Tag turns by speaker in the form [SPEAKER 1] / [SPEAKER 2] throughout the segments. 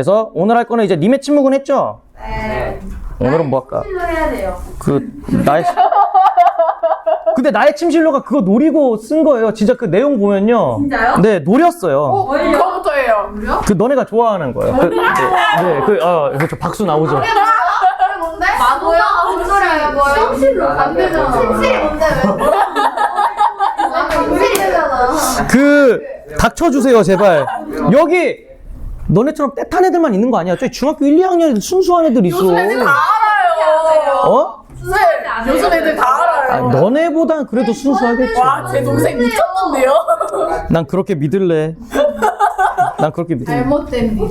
[SPEAKER 1] 그래서 오늘 할 거는 이제 님의 침묵은 했죠?
[SPEAKER 2] 네.
[SPEAKER 1] 오늘은 뭐 할까?
[SPEAKER 2] 실로 해야 돼요.
[SPEAKER 1] 그 나의 근데 나의 침실로가 그거 노리고 쓴 거예요. 진짜 그 내용 보면요.
[SPEAKER 2] 진짜요?
[SPEAKER 1] 네, 노렸어요.
[SPEAKER 2] 뭘요?
[SPEAKER 3] 그거부터 해요.
[SPEAKER 1] 그 너네가 좋아하는 거예요. 그, 네, 네, 그, 어, 그렇죠. 박수 나오죠.
[SPEAKER 2] 뭔데? 뭐야? 무슨 소리야 뭐야? 침실로 안 되잖아. 침실이 뭔데 왜? 아, 침실이잖아.
[SPEAKER 1] 그, 닥쳐주세요, 제발. 여기, 너네처럼 떼탄 애들만 있는 거 아니야? 저기 중학교 1, 2학년 애들 순수한 애들 있어.
[SPEAKER 3] 요즘 애들 다 알아요.
[SPEAKER 1] 어?
[SPEAKER 3] 네, 요즘 애들 다
[SPEAKER 1] 아,
[SPEAKER 3] 알아요.
[SPEAKER 1] 너네보단 그래도 순수하겠지.
[SPEAKER 3] 와, 제 동생 미쳤던데요?
[SPEAKER 1] 난 그렇게 믿을래. 난 그렇게 믿을래.
[SPEAKER 2] 잘못된 거.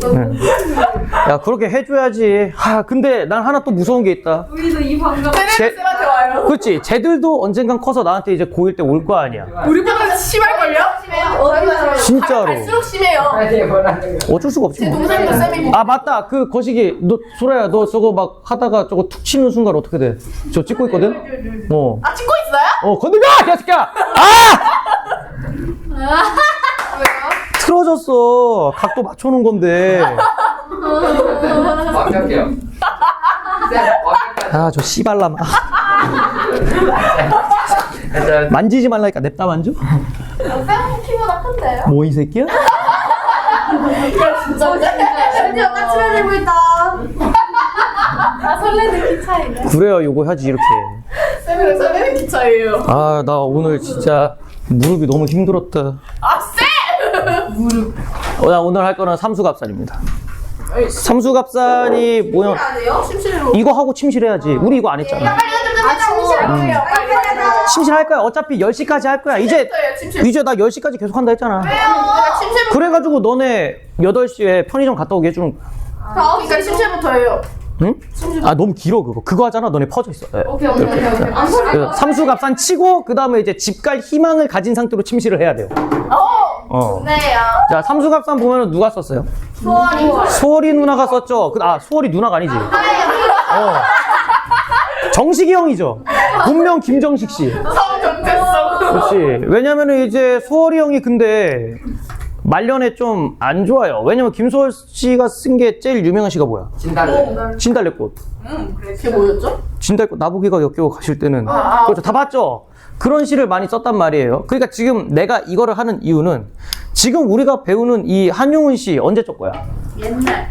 [SPEAKER 1] 야, 그렇게 해줘야지. 하, 근데 난 하나 또 무서운 게 있다.
[SPEAKER 2] 우리도 이 방금.
[SPEAKER 1] 제-
[SPEAKER 3] 쌤한테 와요.
[SPEAKER 1] 그렇지. 쟤들도 언젠간 커서 나한테 이제 고1 때 올 거 아니야.
[SPEAKER 3] 우리보다 심할걸요?
[SPEAKER 1] 진짜로.
[SPEAKER 3] 갈수록 심해요.
[SPEAKER 1] 어쩔 수가 없지
[SPEAKER 3] 제
[SPEAKER 1] 뭐.
[SPEAKER 3] 동생도 쌤이
[SPEAKER 1] 아 맞다 그 거시기 너 소라야 너 저거 막 하다가 저거 툭 치는 순간 어떻게 돼? 저 찍고 있거든? 어.
[SPEAKER 3] 아, 찍고 있어요?
[SPEAKER 1] 어 건들가! 개새끼야! 아! 틀어졌어 각도 맞춰놓은 건데
[SPEAKER 4] 완벽해요. 쌤, 완벽한.
[SPEAKER 1] 아저 씨발라마
[SPEAKER 4] 일단
[SPEAKER 1] 만지지 말라니까 냅다 만져?
[SPEAKER 2] 쌤 키보다 큰데요?
[SPEAKER 1] 뭐 이 새끼야?
[SPEAKER 3] 진짜.
[SPEAKER 2] 드디어 까칠해 들고 있다. 아 설레는 키 차이네.
[SPEAKER 1] 그래야 요거 하지 이렇게
[SPEAKER 3] 쌤이랑 쌤의 기차예요.
[SPEAKER 1] 아 나 오늘 진짜 무릎이 너무 힘들었다
[SPEAKER 3] 아, 쌤!
[SPEAKER 1] 어, 나 오늘 할 거는 삼수갑산입니다 삼수갑산이 뭐냐
[SPEAKER 3] 안 해요? 심실로.
[SPEAKER 1] 이거 하고 침실해야지 우리 이거 안 했잖아
[SPEAKER 3] 아, 침실하고요. 빨리 빨리.
[SPEAKER 1] 침실 할 거야. 어차피 10시까지 할 거야. 이제. 이제 나 10시까지 계속 한다 했잖아.
[SPEAKER 3] 내가 침실부터.
[SPEAKER 1] 그래 가지고 너네 8시에 편의점 갔다 오게 해 주는
[SPEAKER 3] 그러니까 침실부터 해요.
[SPEAKER 1] 응? 아 너무 길어 그거. 그거 하잖아. 너네 퍼져 있어. 네.
[SPEAKER 2] 오케이 오케이 오케이 오케이. 안 소리.
[SPEAKER 1] 그 삼수갑산 치고 그 다음에 이제 집 갈 희망을 가진 상태로 침실을 해야 돼요.
[SPEAKER 3] 어!
[SPEAKER 1] 어.
[SPEAKER 2] 네요.
[SPEAKER 1] 자 삼수갑산 보면은 누가 썼어요?
[SPEAKER 2] 소원이.
[SPEAKER 1] 소월이 누나가 썼죠. 그- 아 소월이 누나가 아니지. 어. 정식이 형이죠. 본명 김정식 씨. 그렇지. 왜냐면은 이제 소월이 형이 근데 말년에 좀 안 좋아요. 왜냐면 김소월 씨가 쓴 게 제일 유명한 시가 뭐야?
[SPEAKER 4] 진달래.
[SPEAKER 1] 진달래꽃.
[SPEAKER 3] 그게 뭐였죠?
[SPEAKER 1] 진달꽃 나부기가 역겨워 가실 때는
[SPEAKER 3] 아.
[SPEAKER 1] 그렇죠. 다 봤죠. 그런 시를 많이 썼단 말이에요. 그러니까 지금 내가 이거를 하는 이유는 지금 우리가 배우는 이 한용운 씨 언제적 거야?
[SPEAKER 2] 옛날.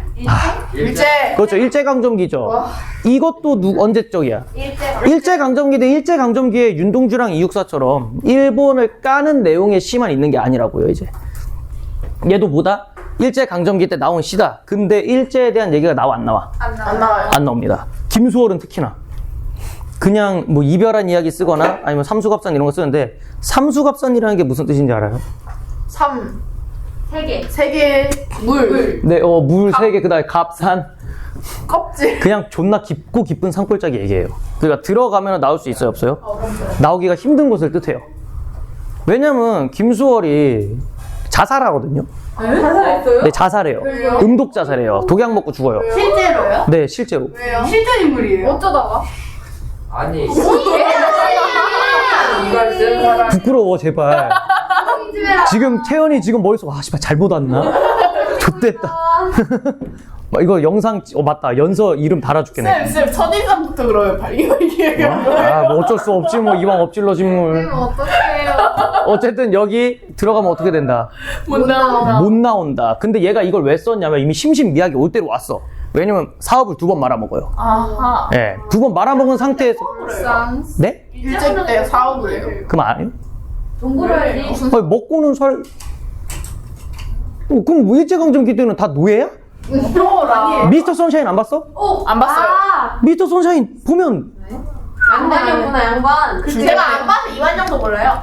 [SPEAKER 3] 일제.
[SPEAKER 1] 그렇죠. 일제 강점기죠. 이것도 누 언제적이야?
[SPEAKER 2] 일제.
[SPEAKER 1] 일제 강점기 대 일제강점기의 윤동주랑 이육사처럼 일본을 까는 내용의 시만 있는 게 아니라고요, 이제. 얘도 뭐다? 일제 강점기 때 나온 시다. 근데 일제에 대한 얘기가 나와, 안 나와?
[SPEAKER 2] 안 나와.
[SPEAKER 3] 안 나와요.
[SPEAKER 1] 안 나옵니다. 김수월은 특히나. 그냥 뭐 이별한 이야기 쓰거나 아니면 삼수갑산 이런 거 쓰는데 삼수갑산이라는 게 무슨 뜻인지 알아요?
[SPEAKER 3] 삼.
[SPEAKER 2] 세 개.
[SPEAKER 3] 세계 물.
[SPEAKER 1] 네, 어, 물 세 개, 그 다음에 갑산.
[SPEAKER 3] 껍질.
[SPEAKER 1] 그냥 존나 깊고 깊은 산골짜기 얘기예요. 그러니까 들어가면 나올 수 있어요, 없어요? 나오기가 힘든 곳을 뜻해요. 왜냐면 김수월이 자살하거든요.
[SPEAKER 2] 자살했어요?
[SPEAKER 1] 네, 자살해요. 음독 자살해요. 독약 먹고 죽어요.
[SPEAKER 2] 실제로요?
[SPEAKER 1] 네, 실제로.
[SPEAKER 3] 왜요?
[SPEAKER 2] 실존 인물이에요? 어쩌다가?
[SPEAKER 4] 아니. 이걸 쓴 사람.
[SPEAKER 1] 부끄러워, 제발. 지금 태연이 지금 머릿속 아 씨발 잘못 왔나? 좆됐다. 막 이거 영상 어 맞다 연서 이름 달아줄겠네.
[SPEAKER 3] 쌤, 쌤, 첫인상부터 그러면 빨리 이거 얘기해요.
[SPEAKER 1] 아뭐 어쩔 수 없지 뭐 이왕 엎질러 진물.
[SPEAKER 2] 그럼 어떡해요?
[SPEAKER 1] 어쨌든 여기 들어가면 어떻게 된다?
[SPEAKER 3] 못 나와.
[SPEAKER 1] 못 나온다. 근데 얘가 이걸 왜 썼냐면 이미 심신미약이 올 대로 왔어. 왜냐면 사업을 두 번 말아먹어요.
[SPEAKER 3] 아하.
[SPEAKER 1] 예, 두 번 말아먹은 상태에서
[SPEAKER 2] 쌍.
[SPEAKER 1] 네?
[SPEAKER 3] 일제 때 사업을 해요.
[SPEAKER 1] 그럼 안 해요?
[SPEAKER 2] 동굴을 알지?
[SPEAKER 1] 아니, 먹고는 살. 어, 그럼 뭐 일제강점기 때는 다 노예야?
[SPEAKER 3] 아니에요.
[SPEAKER 1] 미스터 선샤인 안 봤어?
[SPEAKER 2] 오!
[SPEAKER 3] 안 봤어요.
[SPEAKER 2] 아!
[SPEAKER 1] 미스터 선샤인 보면
[SPEAKER 2] 양반이었구나, 양반.
[SPEAKER 3] 제가 안 봐서 이완영도 몰라요.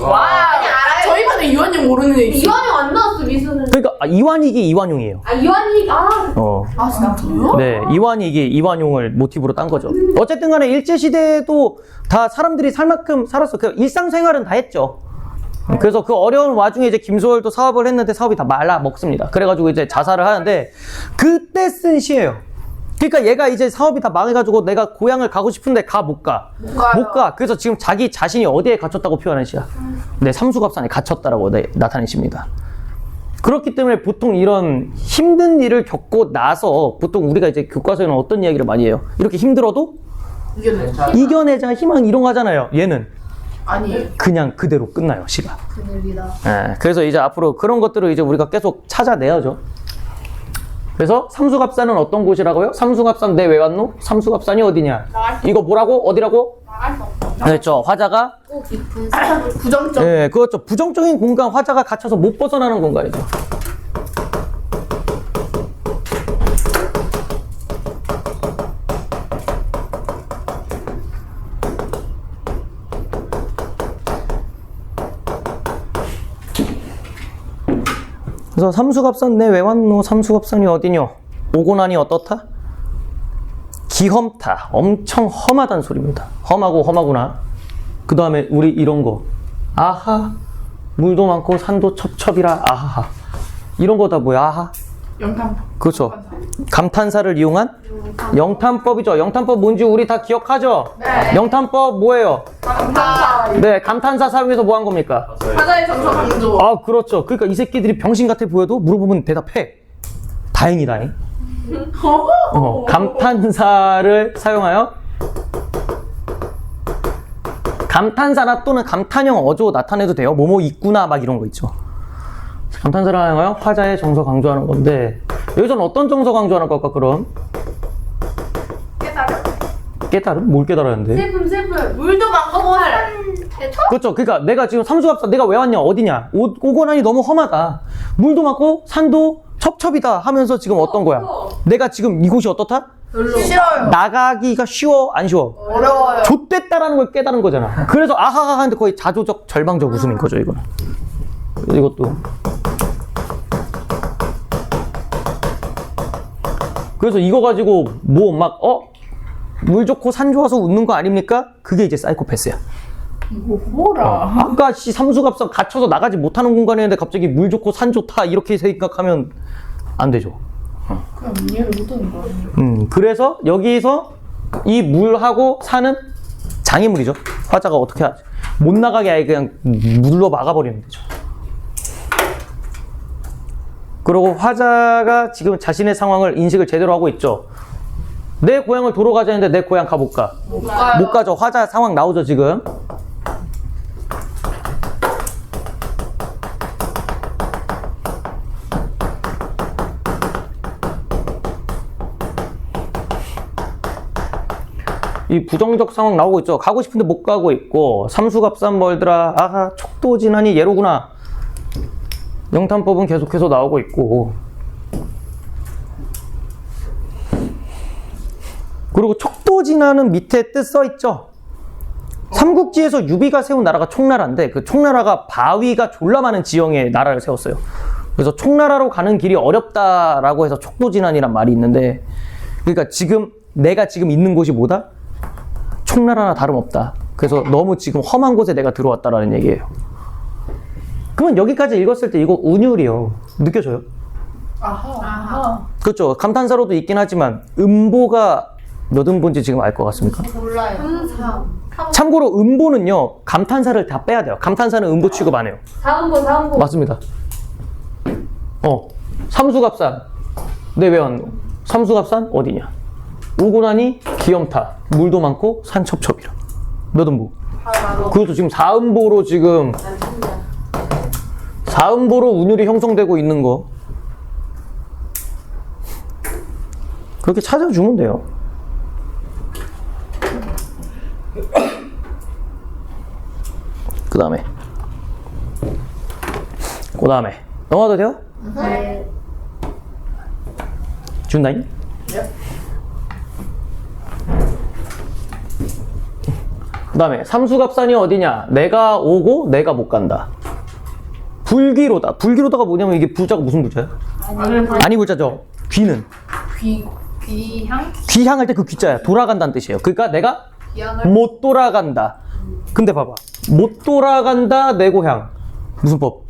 [SPEAKER 4] 와.
[SPEAKER 3] 아니, 알아요. 저희 반에 이완영 모르는 애 있어요.
[SPEAKER 2] 이완용 안 나왔어, 미수는.
[SPEAKER 1] 그러니까 아, 이완익이 이완용이에요.
[SPEAKER 2] 아, 이완이, 아.
[SPEAKER 1] 어.
[SPEAKER 3] 아, 진짜요?
[SPEAKER 1] 네, 이완익이 이완용을 모티브로 딴 거죠. 어쨌든 간에 일제시대에도 다 사람들이 살 만큼 살았어. 그 일상생활은 다 했죠. 그래서 그 어려운 와중에 이제 김소월도 사업을 했는데 사업이 다 말라 먹습니다. 그래가지고 이제 자살을 하는데 그때 쓴 시예요. 그러니까 얘가 이제 사업이 다 망해가지고 내가 고향을 가고 싶은데 가 못 가.
[SPEAKER 3] 가요.
[SPEAKER 1] 못 가. 그래서 지금 자기 자신이 어디에 갇혔다고 표현한 시야. 네, 삼수갑산에 갇혔다라고 네, 나타낸 시입니다. 그렇기 때문에 보통 이런 힘든 일을 겪고 나서 보통 우리가 이제 교과서에는 어떤 이야기를 많이 해요. 이렇게 힘들어도
[SPEAKER 3] 이겨내.
[SPEAKER 1] 이겨내자 희망 이런 거 하잖아요. 얘는
[SPEAKER 3] 아니.
[SPEAKER 1] 그냥 그대로 끝나요 시가.
[SPEAKER 2] 그늘이다.
[SPEAKER 1] 예, 그래서 이제 앞으로 그런 것들을 이제 우리가 계속 찾아내야죠. 그래서 삼수갑산은 어떤 곳이라고요? 삼수갑산 내 왜 왔노? 삼수갑산이 어디냐? 이거 뭐라고? 어디라고?
[SPEAKER 3] 나갈 수 없다.
[SPEAKER 1] 그렇죠. 화자가
[SPEAKER 2] 꼭 깊은
[SPEAKER 3] 부정적.
[SPEAKER 1] 예, 그렇죠. 부정적인 공간 화자가 갇혀서 못 벗어나는 공간이죠. 그래서 삼수갑산 내왜 왔노? 삼수갑산이 어디뇨? 오고 나니 어떻다? 기험타. 엄청 험하다는 소리입니다. 험하고 험하구나. 그 다음에 우리 이런 거. 아하. 물도 많고 산도 첩첩이라. 아하. 이런 거다 뭐야? 아하.
[SPEAKER 3] 영탐.
[SPEAKER 1] 그렇죠. 감탄사를 이용한 영탄법이죠. 영탄법 뭔지 우리 다 기억하죠?
[SPEAKER 3] 네.
[SPEAKER 1] 영탄법 뭐예요?
[SPEAKER 3] 감사.
[SPEAKER 1] 네, 감탄사 사용해서 뭐 한 겁니까?
[SPEAKER 3] 사자의 정서 강조.
[SPEAKER 1] 아, 그렇죠. 그러니까 이 새끼들이 병신 같아 보여도 물어보면 대답해. 다행이다잉. 어, 감탄사를 사용하여 감탄사나 또는 감탄형 어조 나타내도 돼요. 뭐뭐 있구나 막 이런 거 있죠. 감탄사를 사용하여 화자의 정서 강조하는 건데 여기서는 어떤 정서 강조하는 걸까 그럼?
[SPEAKER 3] 깨달음.
[SPEAKER 1] 뭘 깨달았는데?
[SPEAKER 2] 슬픔 슬픔.
[SPEAKER 3] 물도 많고 활.
[SPEAKER 1] 그렇죠. 그러니까 내가 지금 삼수갑사 내가 왜 왔냐 어디냐 오, 오고나니 너무 험하다 물도 많고 산도 첩첩이다 하면서 지금 어떤 거야? 내가 지금 이곳이 어떻다?
[SPEAKER 3] 싫어요.
[SPEAKER 1] 나가기가 쉬워 안 쉬워?
[SPEAKER 3] 어려워요.
[SPEAKER 1] 좆됐다라는 걸 깨달은 거잖아. 그래서 아하하 하는데 거의 자조적 절방적 웃음인 거죠 이거는. 이것도. 그래서 이거 가지고 뭐 막 어? 물 좋고 산 좋아서 웃는 거 아닙니까? 그게 이제 사이코패스야.
[SPEAKER 3] 이거 뭐라.
[SPEAKER 1] 아까 씨 삼수갑산 갇혀서 나가지 못하는 공간이었는데 갑자기 물 좋고 산 좋다 이렇게 생각하면 안 되죠.
[SPEAKER 3] 그냥 이해를 못하는 거 아니에요?
[SPEAKER 1] 음, 그래서 여기서 이 물하고 산은 장애물이죠. 화자가 어떻게 하지? 못 나가게 아예 그냥 물로 막아버리는 거죠. 그리고 화자가 지금 자신의 상황을 인식을 제대로 하고 있죠. 내 고향을 도로 가자는데 내 고향 가볼까?
[SPEAKER 3] 못 가요.
[SPEAKER 1] 못 가죠. 화자 상황 나오죠, 지금. 이 부정적 상황 나오고 있죠. 가고 싶은데 못 가고 있고 삼수갑산 멀더라. 아하 촉도 지난이 예로구나. 영탄법은 계속해서 나오고 있고 그리고 촉도진화는 밑에 뜻 써 있죠. 삼국지에서 유비가 세운 나라가 총나라인데 그 총나라가 바위가 졸라 많은 지형에 나라를 세웠어요. 그래서 총나라로 가는 길이 어렵다라고 해서 촉도진환이란 말이 있는데 그러니까 지금 내가 지금 있는 곳이 뭐다? 총나라나 다름없다. 그래서 너무 지금 험한 곳에 내가 들어왔다라는 얘기예요. 그러면 여기까지 읽었을 때 이거 운율이요. 느껴져요?
[SPEAKER 3] 아하. 아하.
[SPEAKER 1] 그렇죠. 감탄사로도 있긴 하지만 음보가 몇 음보인지 지금 알 것 같습니까?
[SPEAKER 2] 몰라요.
[SPEAKER 1] 참고로 음보는요 감탄사를 다 빼야 돼요. 감탄사는 음보 취급 안 해요.
[SPEAKER 2] 사음보 사음보.
[SPEAKER 1] 맞습니다. 어 삼수갑산 네 외웠노 삼수갑산 어디냐? 오고 나니 기염타 물도 많고 산 첩첩이라 몇 음보? 그것도 지금 4음보로 지금 4음보로 운율이 형성되고 있는 거 그렇게 찾아주면 돼요. 그 다음에 그 다음에 넘어가도 돼요?
[SPEAKER 2] 네.
[SPEAKER 1] 준다잉? 그 다음에 삼수갑산이 어디냐? 내가 오고 내가 못 간다. 불기로다. 불기로다가 뭐냐면 이게 부자가 무슨 부자야? 아니 부자죠. 귀는
[SPEAKER 3] 귀 귀향.
[SPEAKER 1] 귀향할 때 그 귀자야. 돌아간다는 뜻이에요. 그러니까 내가. 못 돌아간다. 근데 봐봐. 못 돌아간다 내 고향. 무슨 법?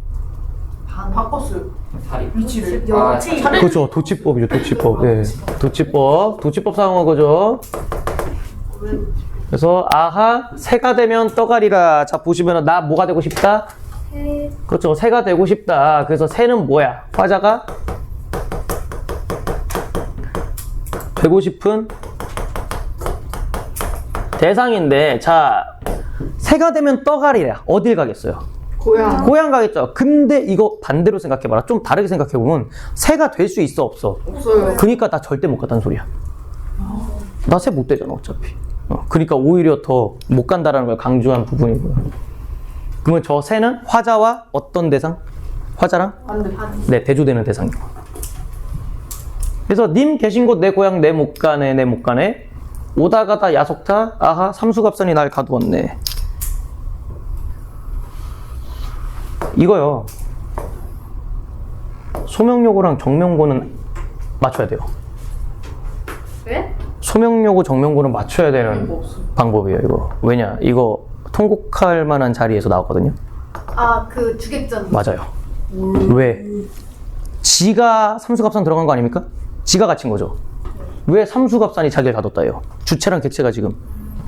[SPEAKER 3] 바꿨어요.
[SPEAKER 4] 다리.
[SPEAKER 3] 위치를.
[SPEAKER 4] 아.
[SPEAKER 1] 그렇죠. 도치법이죠. 도치법. 예. 도치법. 도치법 사용한 거죠. 그래서 아하 새가 되면 떠가리라. 자 보시면은 나 뭐가 되고 싶다? 그렇죠. 새가 되고 싶다. 그래서 새는 뭐야? 화자가 되고 싶은 대상인데, 자, 새가 되면 떠가리라. 어딜 가겠어요?
[SPEAKER 3] 고양.
[SPEAKER 1] 고향 가겠죠. 근데 이거 반대로 생각해봐라. 좀 다르게 생각해보면 새가 될 수 있어 없어?
[SPEAKER 3] 없어요.
[SPEAKER 1] 그니까 나 절대 못 갔다는 소리야. 나 새 못 되잖아 어차피. 어, 그러니까 오히려 더 못 간다라는 걸 강조한 부분이고요. 그러면 저 새는 화자와 어떤 대상? 화자랑? 네, 대조되는 대상이고. 그래서 님 계신 곳 내 고향 내 못 가네 내 못 가네 오다 가다 야속타? 아하 삼수갑산이 날 가두었네. 이거요. 소명요구랑 정명고는 맞춰야 돼요.
[SPEAKER 2] 왜?
[SPEAKER 1] 소명요구 정명고는 맞춰야 되는
[SPEAKER 3] 없어.
[SPEAKER 1] 방법이에요 이거. 왜냐 이거 통곡할 만한 자리에서 나왔거든요.
[SPEAKER 2] 아, 그 주객전.
[SPEAKER 1] 맞아요. 왜? 지가 삼수갑산 들어간 거 아닙니까? 지가 갇힌 거죠 왜 삼수갑산이 자기를 가뒀다요 주체랑 객체가 지금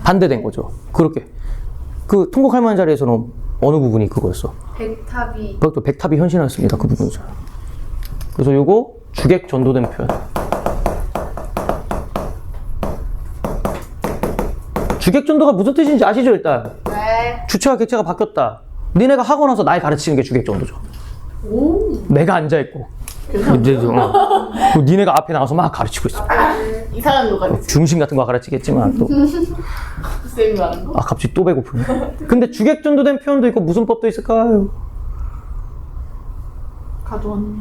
[SPEAKER 1] 반대된 거죠 그렇게 그 통곡할 만한 자리에서는 어느 부분이 그거였어
[SPEAKER 2] 백탑이.
[SPEAKER 1] 그것도 백탑이 현신하였습니다 그 부분에서 그래서 요거 주객 전도된 표현 주객 전도가 무슨 뜻인지 아시죠 일단
[SPEAKER 2] 네.
[SPEAKER 1] 주체와 객체가 바뀌었다. 니네가 하고 나서 날 가르치는 게 주객 정도죠. 내가 앉아 있고. 이제 좀, 어. 그 니네가 앞에 나와서 막 가르치고 있어.
[SPEAKER 3] 이상한 거 같아.
[SPEAKER 1] 중심 같은 거 가르치겠지만 또.
[SPEAKER 3] 쌤이 말한 거?
[SPEAKER 1] 아, 갑자기 또 배고프네. 근데 주객 전도 된 표현도 있고 무슨 법도 있을까요?
[SPEAKER 3] 가져왔네.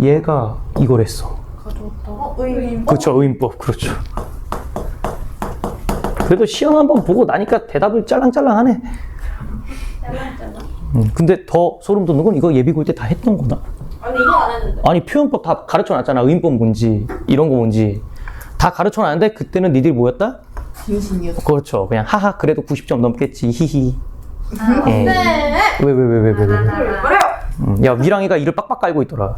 [SPEAKER 1] 얘가 이걸 했어.
[SPEAKER 3] 가져왔다.
[SPEAKER 2] 어, 의.
[SPEAKER 1] 그렇죠. 의인법. 그렇죠. 그래도 시험 한번 보고 나니까 대답을 짤랑짤랑하네. 음, 근데 더 소름 돋는 건 이거 예비 볼 때 다 했던 거다.
[SPEAKER 2] 아니, 이건 안 했는데.
[SPEAKER 1] 아니 표현법 다 가르쳐 놨잖아. 의인법 뭔지 이런 거 뭔지 다 가르쳐 놨는데 그때는 니들이 뭐였다?
[SPEAKER 3] 진심이었어.
[SPEAKER 1] 그렇죠. 그냥 하하 그래도 90점 넘겠지 히히. 예.
[SPEAKER 2] 네.
[SPEAKER 1] 왜왜 왜 왜 왜 왜?
[SPEAKER 2] 그래요.
[SPEAKER 1] 음, 야 미랑이가 이를 빡빡 깔고 있더라.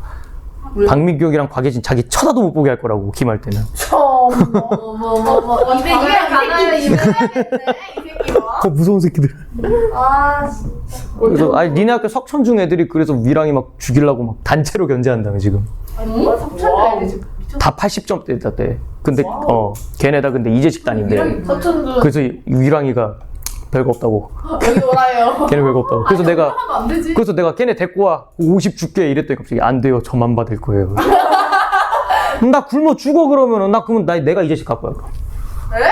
[SPEAKER 1] 박민규이랑 곽예진 자기 쳐다도 못 보게 할 거라고 기말 때는.
[SPEAKER 3] 처음.
[SPEAKER 2] 어머머머. 입에, 입에 가나요? 입에 해야겠네. 이 새끼가.
[SPEAKER 1] 그 무서운 새끼들.
[SPEAKER 2] 아, 진짜.
[SPEAKER 1] 그래서 아니 니네 학교 석천중 애들이 그래서 미랑이 막 죽이려고 막 단체로 견제한다며 지금.
[SPEAKER 2] 아니, 와, 석천대 애들 지금.
[SPEAKER 1] 다 80점대다 때. 근데 어 걔네다 근데 이재식 단인데.
[SPEAKER 3] 서천준.
[SPEAKER 1] 그래서 이- 유랑이가 별거 없다고.
[SPEAKER 3] 여기 오라요.
[SPEAKER 1] 걔네 별거 없다고. 그래서 내가
[SPEAKER 3] 하면 안 되지.
[SPEAKER 1] 그래서 내가 걔네 데리고 와. 50 줄게 이랬더니 갑자기 안 돼요. 저만 받을 거예요. 나 굶어 죽어 그러면은 나 그러면 나 내가 이제씩 갖고 갈 거야.
[SPEAKER 2] 아이고,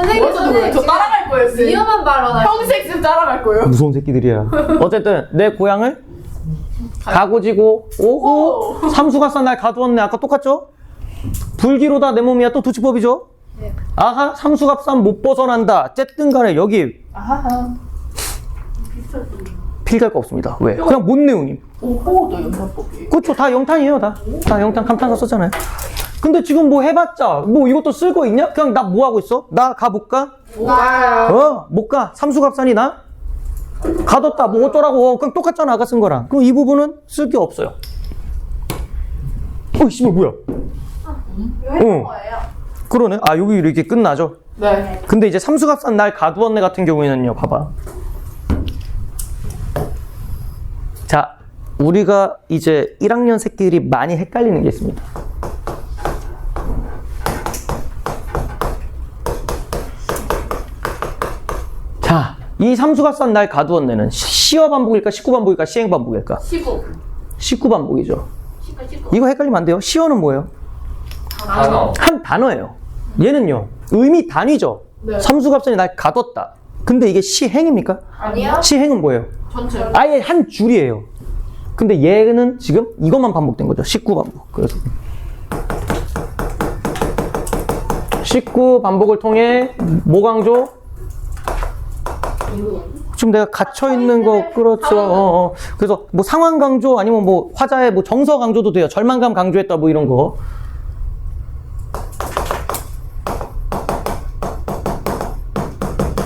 [SPEAKER 2] 선생님, 선생님.
[SPEAKER 3] 저 따라갈 거예요, 쌤.
[SPEAKER 2] 위험한 발언
[SPEAKER 3] 평생 쌤 따라갈 거예요.
[SPEAKER 1] 무서운 새끼들이야. 어쨌든 내 고향을 가고지고 오고 삼수가산 날 가두었네. 아까 똑같죠? 불기로다 내 몸이야 또 두치법이죠?
[SPEAKER 2] 네.
[SPEAKER 1] 아하 삼수갑산 못 벗어난다. 어쨌든 간에 여기
[SPEAKER 3] 아하.
[SPEAKER 1] 필기할 거 없습니다. 왜? 그냥 뭔 내용임.
[SPEAKER 3] 오호도 연산법이에요.
[SPEAKER 1] 그렇죠. 다 영탄이에요, 다. 다 영탄 감탄사 썼잖아요. 근데 지금 뭐 해봤자, 뭐 이것도 쓸 거 있냐? 그냥 나 뭐 하고 있어? 나 가볼까?
[SPEAKER 2] 가요.
[SPEAKER 1] 어, 못 가. 삼수갑산이 나? 가뒀다. 뭐 어쩌라고. 그냥 똑같잖아. 아까 쓴 거랑. 그럼 이 부분은 쓸 게 없어요. 어, 씨발, 뭐야?
[SPEAKER 2] 이거 해본
[SPEAKER 1] 응.
[SPEAKER 2] 거예요.
[SPEAKER 1] 그러네. 아, 여기 이렇게 끝나죠?
[SPEAKER 3] 네.
[SPEAKER 1] 근데 이제 삼수갑산 날 가두었네 같은 경우에는요, 봐봐. 자, 우리가 이제 1학년 새끼들이 많이 헷갈리는 게 있습니다. 자, 이 삼수갑산 날 가두었네는 시어 반복일까, 식구 반복일까, 시행 반복일까?
[SPEAKER 2] 15.
[SPEAKER 1] 식구 반복이죠.
[SPEAKER 2] 19, 19.
[SPEAKER 1] 이거 헷갈리면 안 돼요. 시어는 뭐예요?
[SPEAKER 4] 단어.
[SPEAKER 1] 한 단어예요. 얘는요, 의미 단위죠.
[SPEAKER 3] 네.
[SPEAKER 1] 삼수갑산이 날 가뒀다. 근데 이게 시행입니까?
[SPEAKER 2] 아니요?
[SPEAKER 1] 시행은 뭐예요?
[SPEAKER 3] 전체.
[SPEAKER 1] 아예 한 줄이에요. 근데 얘는 지금 이것만 반복된 거죠. 19 반복. 그래서 19 반복을 통해 뭐 강조? 지금 내가 갇혀 있는 거 그렇죠. 어, 어. 그래서 뭐 상황 강조 아니면 뭐 화자의 뭐 정서 강조도 돼요. 절망감 강조했다 뭐 이런 거.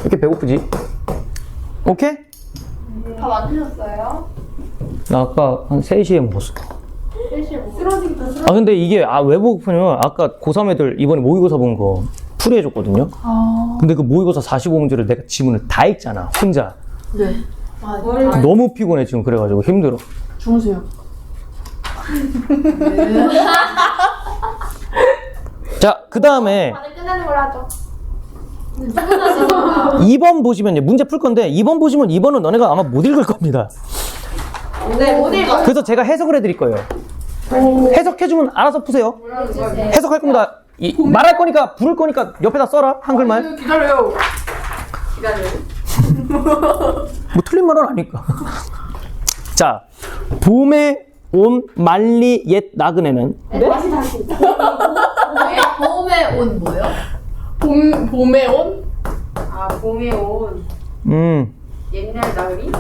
[SPEAKER 1] 이렇게 배고프지? 오케이?
[SPEAKER 2] 다 만드셨어요?
[SPEAKER 1] 나 아까 한 3시에 먹었어.
[SPEAKER 2] 쓰러지기
[SPEAKER 1] 전아 근데 이게 아 왜 배고프냐면 아까 고3 애들 이번에 모의고사 본 거 풀이해줬거든요.
[SPEAKER 3] 아.
[SPEAKER 1] 근데 그 모의고사 45문제를 내가 지문을 다 읽잖아, 혼자.
[SPEAKER 3] 네.
[SPEAKER 1] 너무 피곤해, 지금 그래가지고 힘들어.
[SPEAKER 3] 주무세요.
[SPEAKER 1] 자, 그 다음에
[SPEAKER 2] 반을 끝내는 걸로 하죠.
[SPEAKER 1] 2번 보시면요. 문제 풀 건데 2번 보시면 2번은 너네가 아마 못 읽을 겁니다.
[SPEAKER 2] 네, 못 읽어.
[SPEAKER 1] 그래서 제가 해석을 해드릴 거예요. 해석해주면 알아서 푸세요. 해석할 겁니다. 이- 말할 거니까 부를 거니까 옆에다 써라 한글만.
[SPEAKER 3] 기다려요.
[SPEAKER 1] 뭐 틀린 말은 아니까. 자, 봄에 온 말리 옛 나그네는
[SPEAKER 2] 다시 다시. 봄에 온 뭐요?
[SPEAKER 3] 봄 봄에 온
[SPEAKER 2] 아, 봄에 온
[SPEAKER 1] 음
[SPEAKER 2] 옛날 나그리?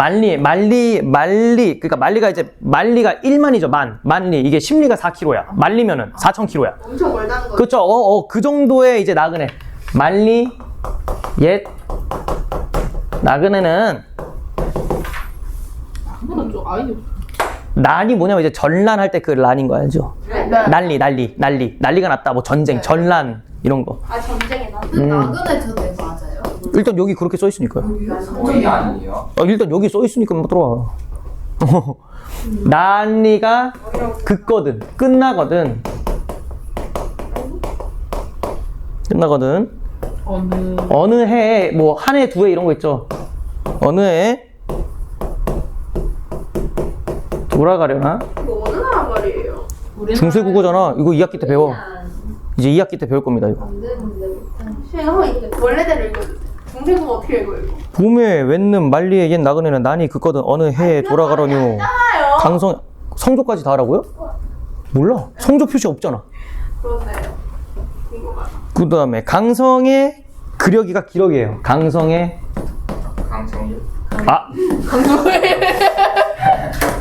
[SPEAKER 1] 말리 말리 말리 그러니까 말리가 이제 말리가 1만이죠 만 만리 이게 심리가 4kg야 말리면은 4,000kg야.
[SPEAKER 2] 엄청 멀다는 거.
[SPEAKER 1] 그렇죠. 어, 어, 그 정도의 이제 나그네. 말리 옛 나그네는
[SPEAKER 3] 좀.
[SPEAKER 1] 난이 뭐냐면 이제 전란할 때 그 난인 거 알죠?
[SPEAKER 2] 네.
[SPEAKER 1] 난리 난리 난리 난리가 났다 뭐 전쟁 전란 이런 거.
[SPEAKER 2] 아, 전쟁에 나.
[SPEAKER 1] 음.
[SPEAKER 2] 나그네 저네 맞아요?
[SPEAKER 1] 일단 여기 그렇게 써 있으니까요.
[SPEAKER 4] 거의 아니에요.
[SPEAKER 1] 어, 일단 여기 써 있으니까 뭐 들어와. 난리가 극거든 끝나거든 끝나거든
[SPEAKER 3] 어느
[SPEAKER 1] 어느 해에 뭐 한 해, 두 해 이런 거 있죠. 어느 해에 돌아가려나?
[SPEAKER 2] 이거 어느 나라 말이에요?
[SPEAKER 1] 중세 국어잖아. 이거 2학기 때 배워. 이제 2학기 때 배울 겁니다, 이거.
[SPEAKER 2] 한번 이거 원래대로 읽어주세 요. 중세국 어떻게 읽어요? 이거?
[SPEAKER 1] 봄에 웬는 말리에 옛 나그네는 난이 극거든 어느 해에 돌아가려뇨.
[SPEAKER 2] 아요
[SPEAKER 1] 강성 성조까지 다 하라고요? 몰라. 성조 표시 없잖아.
[SPEAKER 2] 그렇네요. 궁금하다.
[SPEAKER 1] 그 다음에 강성의 그려기가 기러기예요. 강성의
[SPEAKER 4] 강성일.
[SPEAKER 1] 아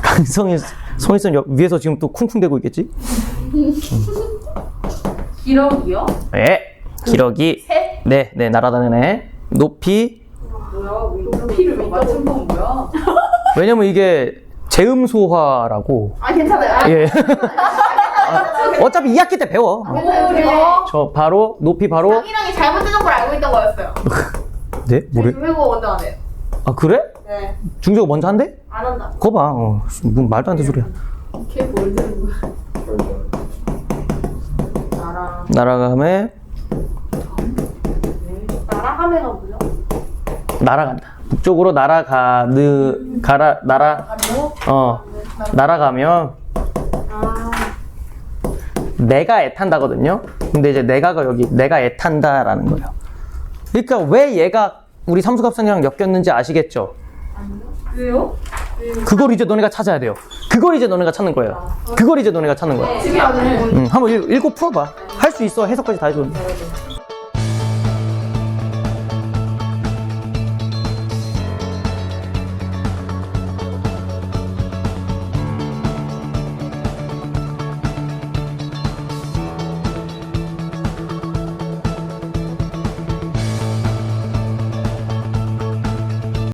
[SPEAKER 1] 강성의 성일선 옆 위에서 지금 또 쿵쿵대고 있겠지?
[SPEAKER 2] 기러기요?
[SPEAKER 1] 네. 기러기.
[SPEAKER 2] 새?
[SPEAKER 1] 네, 네, 날아다니네. 높이.
[SPEAKER 2] 뭐야? 피를 왜 맞춘 건 뭐야?
[SPEAKER 1] 왜냐면 이게 재음소화라고.
[SPEAKER 2] 아 괜찮아요.
[SPEAKER 1] 예. 아, 어차피 2학기 때 배워.
[SPEAKER 2] 뭐요?
[SPEAKER 1] 저 바로 높이 바로.
[SPEAKER 2] 강이랑이 잘못되는 걸 알고 있던 거였어요.
[SPEAKER 1] 네? 뭐래?
[SPEAKER 2] 중세국 먼저 안 해요.
[SPEAKER 1] 아 그래?
[SPEAKER 2] 네.
[SPEAKER 1] 중저가 먼저 한대?
[SPEAKER 2] 안 한다.
[SPEAKER 1] 거 봐. 어, 씨, 뭐 말도 안 되는 소리야.
[SPEAKER 3] 걔뭘 되는 거야?
[SPEAKER 2] 나라.
[SPEAKER 1] 날아가면
[SPEAKER 2] 나라 하면은 뭐죠?
[SPEAKER 1] 날아간다. 북쪽으로 날아가느 가라 날아 어 날아가면
[SPEAKER 2] 아.
[SPEAKER 1] 내가 애탄다거든요. 근데 이제 내가가 여기 내가 애탄다라는 거예요. 그러니까 왜 얘가 우리 삼수갑산이랑 엮였는지 아시겠죠?
[SPEAKER 2] 왜요?
[SPEAKER 1] 그걸 이제 너네가 찾아야 돼요. 그걸 이제 너네가 찾는 거예요. 그걸 이제 너네가 찾는.
[SPEAKER 2] 집이 안 해.
[SPEAKER 1] 응, 한번 읽, 읽고 풀어봐. 할 수 있어. 해석까지 다 해줬는데.